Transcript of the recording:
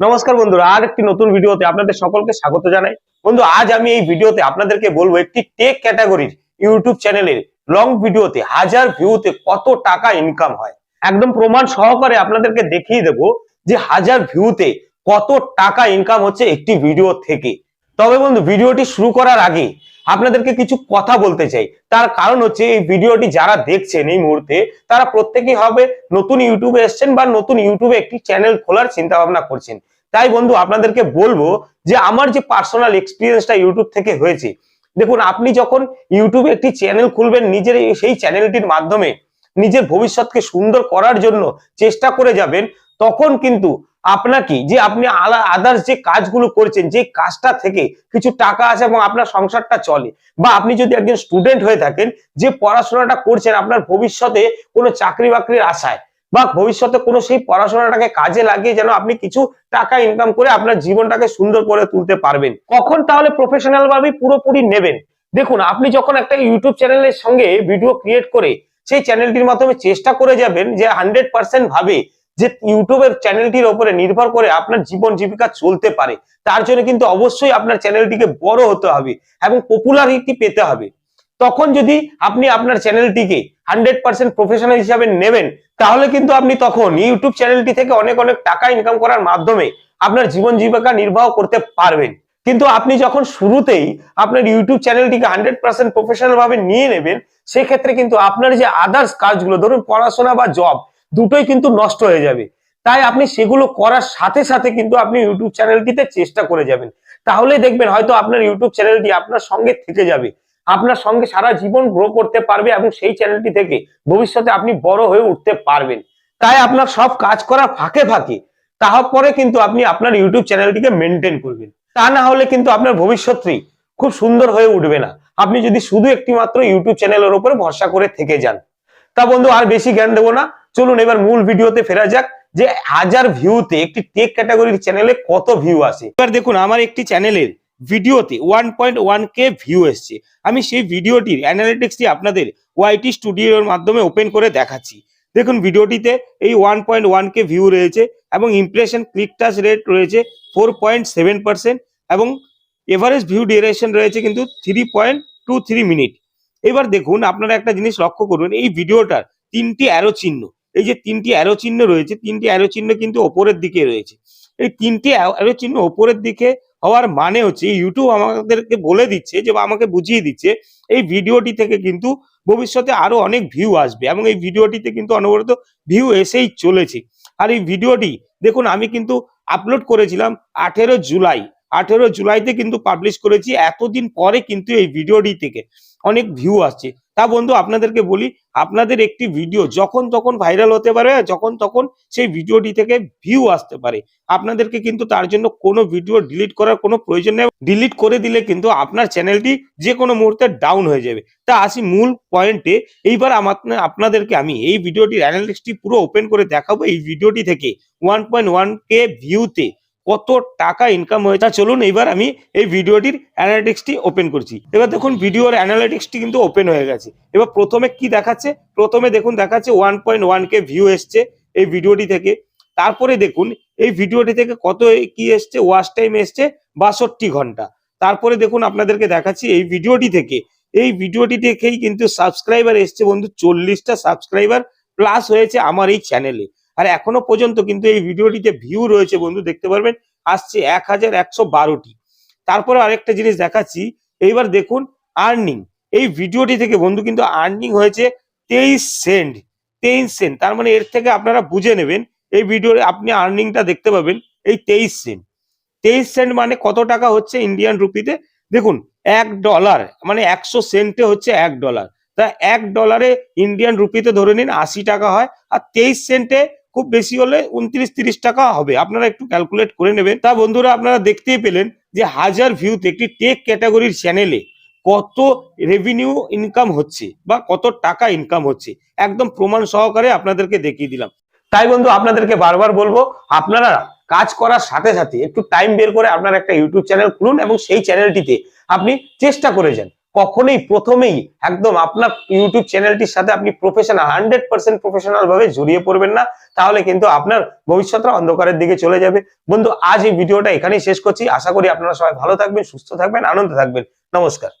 নমস্কার বন্ধুরা আর একটি নতুন ভিডিওতে আপনাদের সকলকে স্বাগত জানাই। বন্ধু, আজ আমি এই ভিডিওতে আপনাদেরকে বলব একটি টেক ক্যাটাগরির ইউটিউব চ্যানেলের লং ভিডিওতে হাজার ভিউতে কত টাকা ইনকাম হয়। একদম প্রমাণ সহকারে আপনাদেরকে দেখিয়ে দেব যে হাজার ভিউতে কত টাকা ইনকাম হচ্ছে একটি ভিডিও থেকে। তবে বন্ধু, ভিডিওটি শুরু করার আগে আপনাদেরকে কিছু কথা বলতে চাই। তার কারণ হচ্ছে এই ভিডিওটি যারা দেখছেন এই মুহূর্তে, তারা প্রত্যেকেই হবে নতুন ইউটিউবে এসছেন বা নতুন ইউটিউবে একটি চ্যানেল খোলার চিন্তা ভাবনা করছেন। তাই বন্ধু, আপনাদেরকে বলব যে আমার যে পার্সোনাল এক্সপিরিয়েন্সটা ইউটিউব থেকে হয়েছে, দেখুন, আপনি যখন ইউটিউবে একটি চ্যানেল খুলবেন, নিজের সেই চ্যানেলটির মাধ্যমে নিজের ভবিষ্যৎকে সুন্দর করার জন্য চেষ্টা করে যাবেন, তখন কিন্তু আপনাকে যে আপনি আদার্স যে কাজগুলো করছেন, যে কাজটা থেকে কিছু টাকা আছে এবং আপনার সংসারটা চলে, বা আপনি যদি একজন স্টুডেন্ট হয়ে থাকেন, যে পড়াশোনাটা করছেন আপনার ভবিষ্যতে কোনো চাকরি বাকরির আশায়, বা ভবিষ্যতে কোনো সেই পড়াশোনাটাকে কাজে লাগিয়ে যেন আপনি কিছু টাকা ইনকাম করে আপনার জীবনটাকে সুন্দর করে তুলতে পারবেন। কখন তাহলে প্রফেশনাল ভাবে পুরোপুরি নেবেন? দেখুন, আপনি যখন একটা ইউটিউব চ্যানেলের সঙ্গে ভিডিও ক্রিয়েট করে সেই চ্যানেলটির মাধ্যমে চেষ্টা করে যাবেন যে হান্ড্রেড পার্সেন্ট ভাবে যে ইউটিউবের চ্যানেলটির ওপরে নির্ভর করে আপনার জীবন জীবিকা চলতে পারে, তার জন্য কিন্তু অবশ্যই আপনার চ্যানেলটিকে বড় হতে হবে এবং পপুলারিটি পেতে হবে। তখন যদি আপনি আপনার চ্যানেলটিকে হান্ড্রেড পার্সেন্ট প্রফেশনাল হিসাবে নেবেন, তাহলে কিন্তু আপনি তখন ইউটিউব চ্যানেলটি থেকে অনেক অনেক টাকা ইনকাম করার মাধ্যমে আপনার জীবন জীবিকা নির্বাহ করতে পারবেন। কিন্তু আপনি যখন শুরুতেই আপনার ইউটিউব চ্যানেলটিকে হান্ড্রেড পার্সেন্ট প্রফেশনাল ভাবে নিয়ে নেবেন, সেক্ষেত্রে কিন্তু আপনার যে আদার্স কাজগুলো, ধরুন পড়াশোনা বা জব দুটোই কিন্তু নষ্ট হয়ে যাবে। তাই আপনি সেগুলো করার সাথে সাথে কিন্তু আপনি ইউটিউব চ্যানেলটিতে চেষ্টা করে যাবেন। তাহলে দেখবেন হয়তো আপনার ইউটিউব চ্যানেলটি আপনার সঙ্গে থেকে যাবে। আপনার সঙ্গে সারা জীবন গ্রো করতে পারবে এবং সেই চ্যানেলটি থেকে ভবিষ্যতে আপনি বড় হয়ে উঠতে পারবেন। তাই আপনার সব কাজ করা ফাঁকে ফাঁকে। তারপরে কিন্তু আপনি আপনার ইউটিউব চ্যানেলটিকে মেনটেন করবেন। তা না হলে কিন্তু আপনার ভবিষ্যৎটি খুব সুন্দর হয়ে উঠবে না। আপনি যদি শুধু একটি মাত্র ইউটিউব চ্যানেলের উপরে ভরসা করে থেকে যান। তা বন্ধু, আর বেশি জ্ঞান দেবো না। চলুন এবার মূল ভিডিওতে ফেরা যাক যে হাজার ভিউতে একটি টেক ক্যাটাগরির চ্যানেলে কত ভিউ আসে। এবার দেখুন, আমার একটি চ্যানেলের ভিডিওতে one point one K view এসছে। আমি সেই ভিডিওটির অ্যানালিটিক্সটি আপনাদের ওয়াইটি স্টুডিওর মাধ্যমে ওপেন করে দেখাচ্ছি। দেখুন, ভিডিওটিতে এই one point one K view রয়েছে এবং ইমপ্রেশন ক্লিক টাচ রেট রয়েছে ফোর পয়েন্ট সেভেন পার্সেন্ট এবং এভারেজ ভিউ ডিউরেশন রয়েছে কিন্তু three point two three minute এবার দেখুন, আপনারা একটা জিনিস লক্ষ্য করুন, এই ভিডিওটার তিনটি অ্যারো চিহ্ন। এই যে তিনটি অ্যারো চিহ্ন রয়েছে, তিনটি অ্যারো চিহ্ন কিন্তু ওপরের দিকে রয়েছে। এই তিনটি অ্যারো চিহ্ন ওপরের দিকে হওয়ার মানে হচ্ছে ইউটিউব আমাদেরকে বলে দিচ্ছে যে আমাকে বুঝিয়ে দিচ্ছে, এই ভিডিওটি থেকে কিন্তু ভবিষ্যতে আরও অনেক ভিউ আসবে এবং এই ভিডিওটিতে কিন্তু অনবরত ভিউ এসেই চলেছে। আর এই ভিডিওটি, দেখুন আমি কিন্তু আপলোড করেছিলাম আঠেরো জুলাই। আঠেরো জুলাইতে কিন্তু পাবলিশ করেছি, এতদিন পরে কিন্তু এই ভিডিওটি থেকে অনেক ভিউ আসছে। তা বন্ধু, আপনাদেরকে বলি, আপনাদের একটি ভিডিও যখন তখন ভাইরাল হতে পারে, যখন তখন সেই ভিডিওটি থেকে ভিউ আসতে পারে। আপনাদেরকে কিন্তু তার জন্য কোনো ভিডিও ডিলিট করার কোনো প্রয়োজন নেই। ডিলিট করে দিলে কিন্তু আপনার চ্যানেলটি যে কোনো মুহূর্তে ডাউন হয়ে যাবে। তা আসি মূল পয়েন্টে এইবার আমার, আপনাদেরকে আমি এই ভিডিওটির অ্যানালিস্টটি পুরো ওপেন করে দেখাবো এই ভিডিওটি থেকে। ওয়ান পয়েন্ট ওয়ান কে ভিউতে কত টাকা ইনকাম হয়েছে। চলুন এবার আমি এই ভিডিওটির অ্যানালিটিক্সটি ওপেন করছি। এবার দেখুন ভিডিওর অ্যানালিটিক্সটি কিন্তু ওপেন হয়ে গেছে। এবার প্রথমে কি দেখাচ্ছে? প্রথমে দেখুন, দেখাচ্ছে one point one K view এসছে এই ভিডিওটি থেকে। তারপরে দেখুন, এই ভিডিওটি থেকে কত কি এসছে? ওয়াচ টাইম এসছে বাষট্টি ঘণ্টা। তারপরে দেখুন, আপনাদেরকে দেখাচ্ছি এই ভিডিওটি থেকে। এই ভিডিওটি থেকেই কিন্তু সাবস্ক্রাইবার এসছে বন্ধু, চল্লিশটা সাবস্ক্রাইবার প্লাস হয়েছে আমার এই চ্যানেলে আর এখনও পর্যন্ত কিন্তু এই ভিডিওটিতে ভিউ রয়েছে বন্ধু, দেখতে পারবেন, আসছে এক হাজার একশো বারোটি। তারপরে আরেকটা জিনিস দেখাচ্ছি, এইবার দেখুন আর্নিং এই ভিডিওটি থেকে বন্ধু কিন্তু আর্নিং হয়েছে তেইশ সেন্ট তেইশ সেন্ট তার মানে এর থেকে আপনারা বুঝে নেবেন, এই ভিডিওর আপনি আর্নিংটা দেখতে পাবেন এই তেইশ সেন্ট তেইশ সেন্ট মানে কত টাকা হচ্ছে ইন্ডিয়ান রুপিতে দেখুন, এক ডলার মানে একশো সেন্টে হচ্ছে এক ডলার তা এক ডলারে ইন্ডিয়ান রুপিতে ধরে নিন আশি টাকা হয়, আর তেইশ সেন্টে খুব বেশি হলে উনত্রিশ, তিরিশ টাকা হবে। আপনারা একটু ক্যালকুলেট করে নেবেন। তা বন্ধুরা, আপনারা দেখতেই পেলেন যে হাজার ভিউতে একটি টেক ক্যাটাগরির চ্যানেলে কত রেভিনিউ ইনকাম হচ্ছে বা কত টাকা ইনকাম হচ্ছে। একদম প্রমাণ সহকারে আপনাদেরকে দেখিয়ে দিলাম। তাই বন্ধু, আপনাদেরকে বারবার বলব, আপনারা কাজ করার সাথে সাথে একটু টাইম বের করে আপনার একটা ইউটিউব চ্যানেল খুলুন এবং সেই চ্যানেলটিতে আপনি চেষ্টা করে যান। কখনোই প্রথমেই একদম আপনার ইউটিউব চ্যানেলটির সাথে আপনি প্রফেশনাল হান্ড্রেড পার্সেন্ট প্রফেশনাল ভাবে জড়িয়ে পড়বেন না। তাহলে কিন্তু আপনার ভবিষ্যৎটা অন্ধকারের দিকে চলে যাবে। বন্ধু, আজ এই ভিডিওটা এখানেই শেষ করছি। আশা করি আপনারা সবাই ভালো থাকবেন, সুস্থ থাকবেন, আনন্দ থাকবেন। নমস্কার।